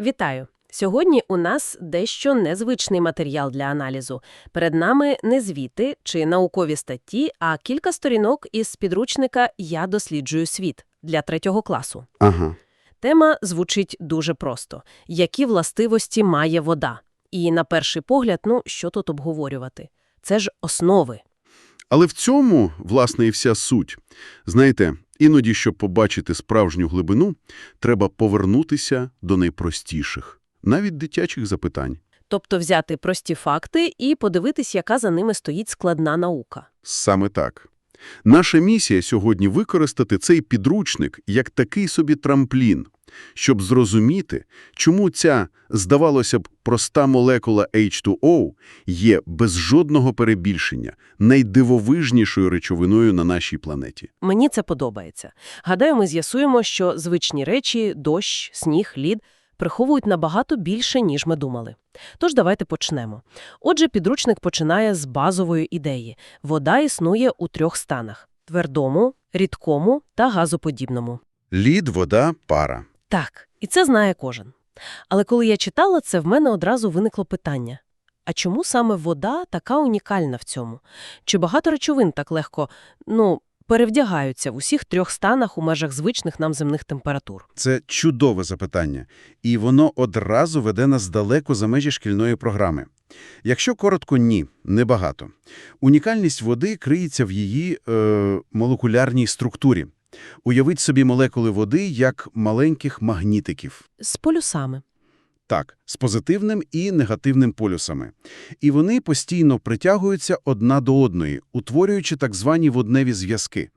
Вітаю! Сьогодні у нас дещо незвичний матеріал для аналізу. Перед нами не звіти чи наукові статті, а кілька сторінок із підручника «Я досліджую світ» для третього класу. Ага. Тема звучить дуже просто. Які властивості має вода? І на перший погляд, ну, що тут обговорювати? Це ж основи. Але в цьому, власне, і вся суть. Знаєте, іноді, щоб побачити справжню глибину, треба повернутися до найпростіших, навіть дитячих запитань. Тобто взяти прості факти і подивитись, яка за ними стоїть складна наука. Саме так. Наша місія сьогодні використати цей підручник як такий собі трамплін, щоб зрозуміти, чому ця, здавалося б, проста молекула H2O є без жодного перебільшення найдивовижнішою речовиною на нашій планеті. Мені це подобається. Гадаю, ми з'ясуємо, що звичні речі – дощ, сніг, лід – приховують набагато більше, ніж ми думали. Тож давайте почнемо. Отже, підручник починає з базової ідеї. Вода існує у трьох станах – твердому, рідкому та газоподібному. Лід, вода, пара. Так, і це знає кожен. Але коли я читала це, в мене одразу виникло питання. А чому саме вода така унікальна в цьому? Чи багато речовин так легко, ну, перевдягаються в усіх трьох станах у межах звичних нам земних температур? Це чудове запитання, і воно одразу веде нас далеко за межі шкільної програми. Якщо коротко, ні, небагато. Унікальність води криється в її е, молекулярній структурі. Уявіть собі молекули води як маленьких магнітиків. З полюсами. Так, з позитивним і негативним полюсами. І вони постійно притягуються одна до одної, утворюючи так звані водневі зв'язки.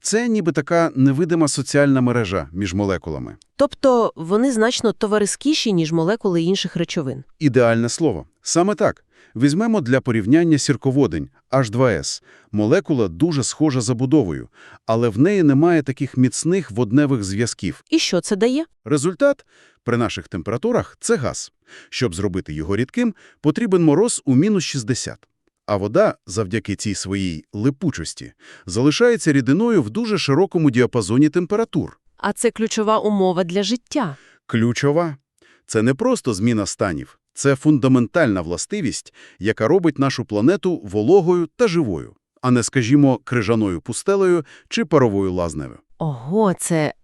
Це ніби така невидима соціальна мережа між молекулами. Тобто вони значно товарискіші, ніж молекули інших речовин. Ідеальне слово. Саме так. Візьмемо для порівняння сірководень H2S. Молекула дуже схожа забудовою, але в неї немає таких міцних водневих зв'язків. І що це дає? Результат – при наших температурах – це газ. Щоб зробити його рідким, потрібен мороз у мінус 60. А вода, завдяки цій своїй липучості, залишається рідиною в дуже широкому діапазоні температур. А це ключова умова для життя. Ключова – це не просто зміна станів. Це фундаментальна властивість, яка робить нашу планету вологою та живою, а не, скажімо, крижаною пустелею чи паровою лазнею. Ого, це...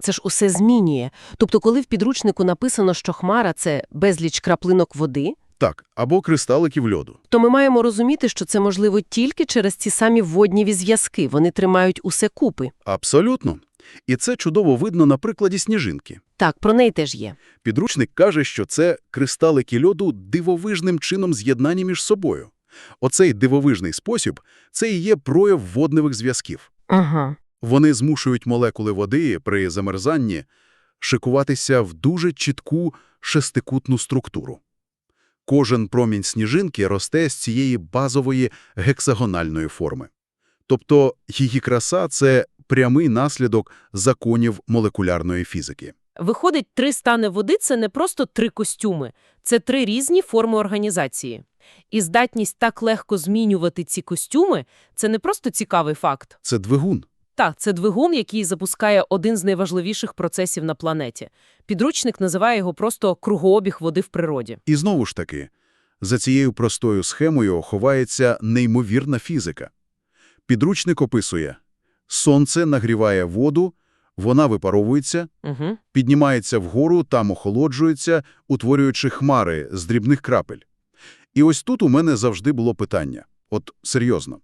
Це ж усе змінює. Тобто, коли в підручнику написано, що хмара – це безліч краплинок води, Так, або кристаликів льоду. то ми маємо розуміти, що це можливо тільки через ці самі водніві зв'язки. Вони тримають усе купи. Абсолютно. І це чудово видно на прикладі сніжинки. Так, про неї теж є. Підручник каже, що це кристалики льоду дивовижним чином з'єднані між собою. Оцей дивовижний спосіб – це і є прояв водневих зв'язків. Ага. Вони змушують молекули води при замерзанні шикуватися в дуже чітку шестикутну структуру. Кожен промінь сніжинки росте з цієї базової гексагональної форми. Тобто її краса – це прямий наслідок законів молекулярної фізики. Виходить, три стани води – це не просто три костюми. Це три різні форми організації. І здатність так легко змінювати ці костюми – це не просто цікавий факт. Це двигун. Так, це двигун, який запускає один з найважливіших процесів на планеті. Підручник називає його просто кругообіг води в природі. І знову ж таки, за цією простою схемою ховається неймовірна фізика. Підручник описує – сонце нагріває воду, вона випаровується, Угу. піднімається вгору, там охолоджується, утворюючи хмари з дрібних крапель. І ось тут у мене завжди було питання. От серйозно.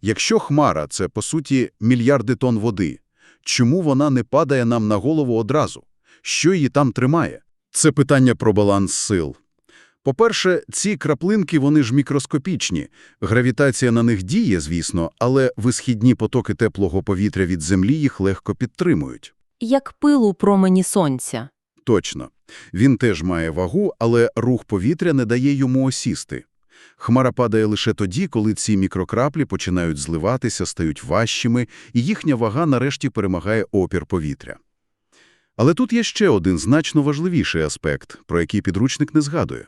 Якщо хмара – це, по суті, мільярди тонн води, чому вона не падає нам на голову одразу? Що її там тримає? Це питання про баланс сил. По-перше, ці краплинки, вони ж мікроскопічні. Гравітація на них діє, звісно, але висхідні потоки теплого повітря від Землі їх легко підтримують. Як пил у промені сонця. Точно. Він теж має вагу, але рух повітря не дає йому осісти. Хмара падає лише тоді, коли ці мікрокраплі починають зливатися, стають важчими, і їхня вага нарешті перемагає опір повітря. Але тут є ще один значно важливіший аспект, про який підручник не згадує.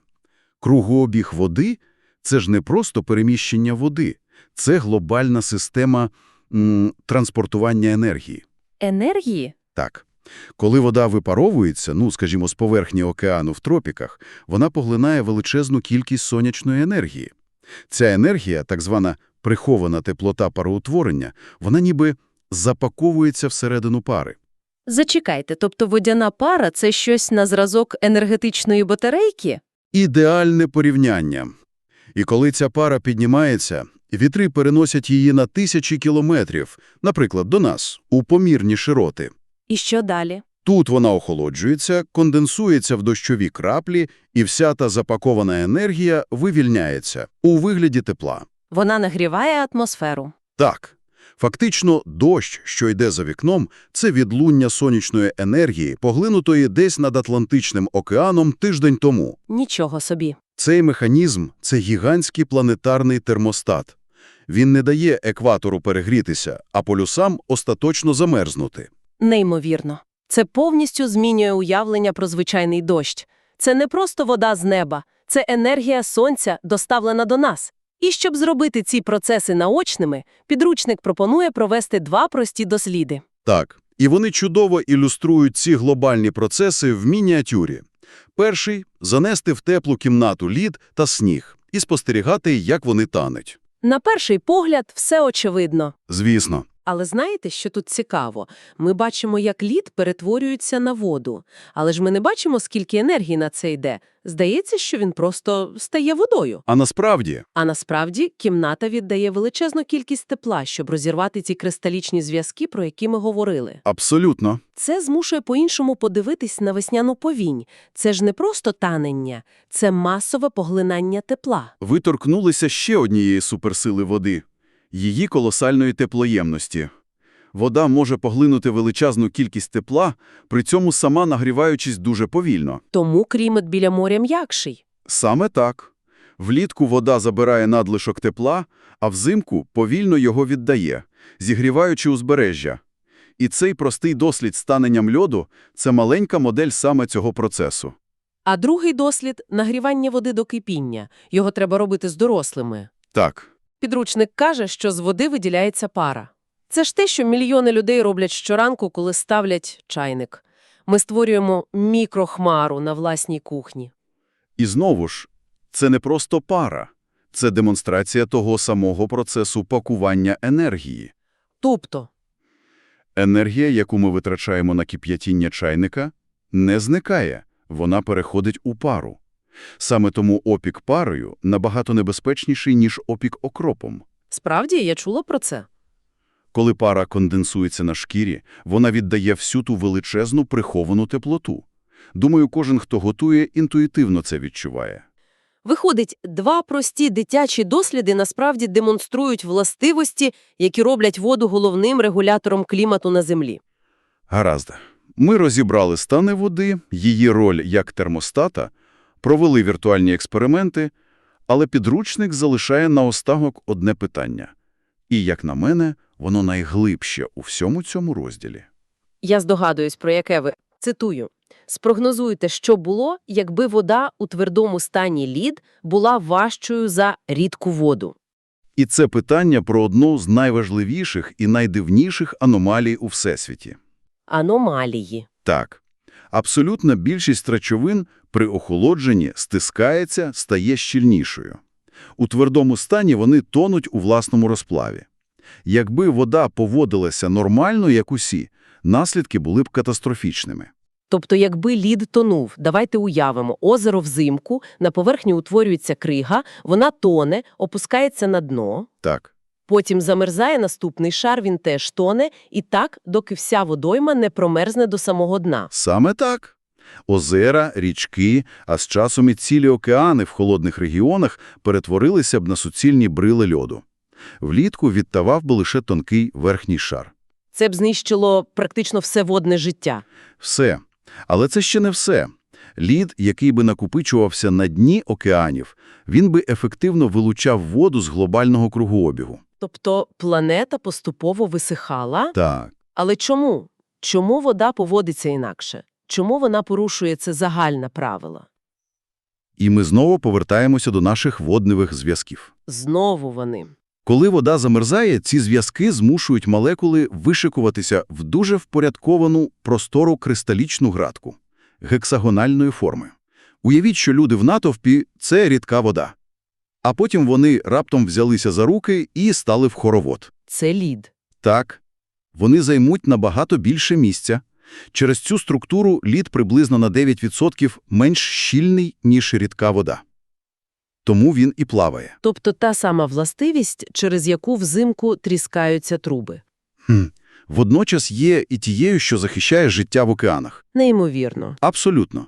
Кругообіг води – це ж не просто переміщення води, це глобальна система м, транспортування енергії. Енергії? Так, Коли вода випаровується, ну, скажімо, з поверхні океану в тропіках, вона поглинає величезну кількість сонячної енергії. Ця енергія, так звана прихована теплота пароутворення, вона ніби запаковується всередину пари. Зачекайте, тобто водяна пара – це щось на зразок енергетичної батарейки? Ідеальне порівняння. І коли ця пара піднімається, вітри переносять її на тисячі кілометрів, наприклад, до нас, у помірні широти. І що далі? Тут вона охолоджується, конденсується в дощові краплі, і вся та запакована енергія вивільняється у вигляді тепла. Вона нагріває атмосферу. Так, фактично дощ, що йде за вікном, це відлуння сонячної енергії, поглинутої десь над Атлантичним океаном тиждень тому. Нічого собі. Цей механізм – це гігантський планетарний термостат. Він не дає екватору перегрітися, а полюсам остаточно замерзнути. Неймовірно. Це повністю змінює уявлення про звичайний дощ. Це не просто вода з неба, це енергія сонця, доставлена до нас. І щоб зробити ці процеси наочними, підручник пропонує провести два прості досліди. Так, і вони чудово ілюструють ці глобальні процеси в мініатюрі. Перший – занести в теплу кімнату лід та сніг і спостерігати, як вони тануть. На перший погляд все очевидно. Звісно. Але знаєте, що тут цікаво? Ми бачимо, як лід перетворюється на воду. Але ж ми не бачимо, скільки енергії на це йде. Здається, що він просто стає водою. А насправді, А насправді кімната віддає величезну кількість тепла, щоб розірвати ці кристалічні зв'язки, про які ми говорили. абсолютно. Це змушує по-іншому подивитись на весняну повінь. Це ж не просто танення, це масове поглинання тепла. Ви торкнулися ще однієї суперсили води – її колосальної теплоємності. Вода може поглинути величезну кількість тепла, при цьому сама нагріваючись дуже повільно. Тому клімат біля моря м'якший. Саме так. Влітку вода забирає надлишок тепла, а взимку повільно його віддає, зігріваючи узбережжя. І цей простий дослід з таненням льоду – це маленька модель саме цього процесу. А другий дослід – нагрівання води до кипіння. Його треба робити з дорослими. Так, Підручник каже, що з води виділяється пара. Це ж те, що мільйони людей роблять щоранку, коли ставлять чайник. Ми створюємо мікрохмару на власній кухні. І знову ж, це не просто пара. Це демонстрація того самого процесу пакування енергії. Тобто, Енергія, яку ми витрачаємо на кип'ятіння чайника, не зникає, вона переходить у пару. Саме тому опік парою набагато небезпечніший, ніж опік окропом. справді я чула про це. Коли пара конденсується на шкірі, вона віддає всю ту величезну приховану теплоту. Думаю, кожен, хто готує, інтуїтивно це відчуває. Виходить, два прості дитячі досліди насправді демонструють властивості, які роблять воду головним регулятором клімату на Землі. Гаразд. Ми розібрали стани води, її роль як термостата, провели віртуальні експерименти, але підручник залишає наостанок одне питання. І, як на мене, воно найглибше у всьому цьому розділі. Я здогадуюсь, про яке ви. Цитую. Спрогнозуйте, що було, якби вода у твердому стані лід була важчою за рідку воду. І це питання про одну з найважливіших і найдивніших аномалій у Всесвіті. Аномалії. Так, абсолютна більшість речовин при охолодженні стискається, стає щільнішою. У твердому стані вони тонуть у власному розплаві. Якби вода поводилася нормально, як усі, наслідки були б катастрофічними. Тобто, якби лід тонув, давайте уявимо, озеро взимку, на поверхні утворюється крига, вона тоне, опускається на дно, Так, потім замерзає наступний шар, він теж тоне, і так, доки вся водойма не промерзне до самого дна. саме так. Озера, річки, а з часом і цілі океани в холодних регіонах перетворилися б на суцільні брили льоду. Влітку відтавав би лише тонкий верхній шар. Це б знищило практично все водне життя. Все. Але це ще не все. Лід, який би накопичувався на дні океанів, він би ефективно вилучав воду з глобального кругообігу. Тобто планета поступово висихала. Так. Але чому? Чому вода поводиться інакше? Чому вона порушує це загальне правило? І ми знову повертаємося до наших водневих зв'язків. Знову вони. Коли вода замерзає, ці зв'язки змушують молекули вишикуватися в дуже впорядковану простору кристалічну градку гексагональної форми. Уявіть, що люди в натовпі – це рідка вода. А потім вони раптом взялися за руки і стали в хоровод. Це лід. Так, вони займуть набагато більше місця. Через цю структуру лід приблизно на 9% менш щільний, ніж рідка вода. Тому він і плаває. Тобто та сама властивість, через яку взимку тріскаються труби. Хм. Водночас є і тією, що захищає життя в океанах. Неймовірно. Абсолютно.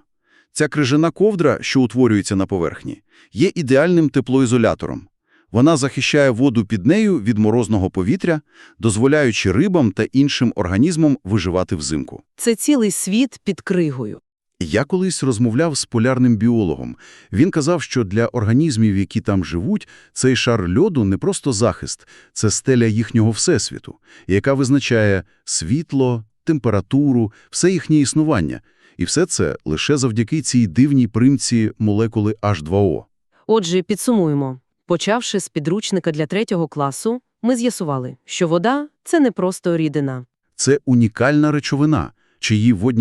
Ця крижана ковдра, що утворюється на поверхні, є ідеальним теплоізолятором. Вона захищає воду під нею від морозного повітря, дозволяючи рибам та іншим організмам виживати взимку. Це цілий світ під кригою. Я колись розмовляв з полярним біологом. Він казав, що для організмів, які там живуть, цей шар льоду не просто захист, це стеля їхнього всесвіту, яка визначає світло, температуру, все їхнє існування. І все це лише завдяки цій дивній примці молекули H2O. Отже, підсумуємо. Почавши з підручника для третього класу, ми з'ясували, що вода – це не просто рідина. Це унікальна речовина, чиї водні